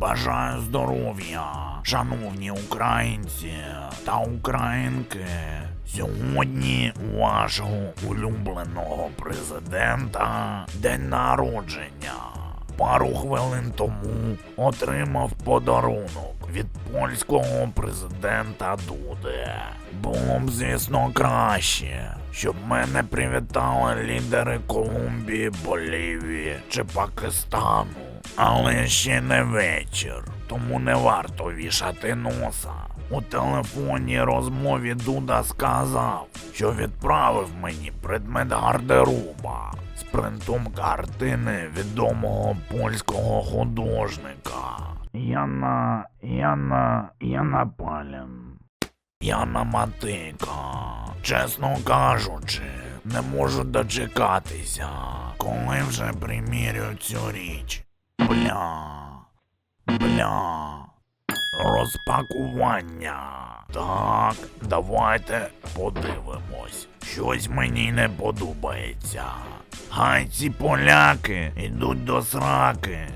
Бажаю здоров'я, шановні українці та українки. Сьогодні вашого улюбленого президента день народження. Пару хвилин тому отримав подарунок від польського президента Дуди. Було б, звісно, краще, щоб мене привітали лідери Колумбії, Болівії чи Пакистану. Але ще не вечір, тому не варто вішати носа. У телефонній розмові Дуда сказав, що відправив мені предмет гардероба з принтом картини відомого польського художника. Яна, Яна, Яна Палін. Яна Матика. Чесно кажучи, не можу дочекатися, коли вже примірю цю річ. Бля. Бля. Розпакування. Так, давайте подивимось. Щось мені не подобається. Хай ці поляки йдуть до сраки.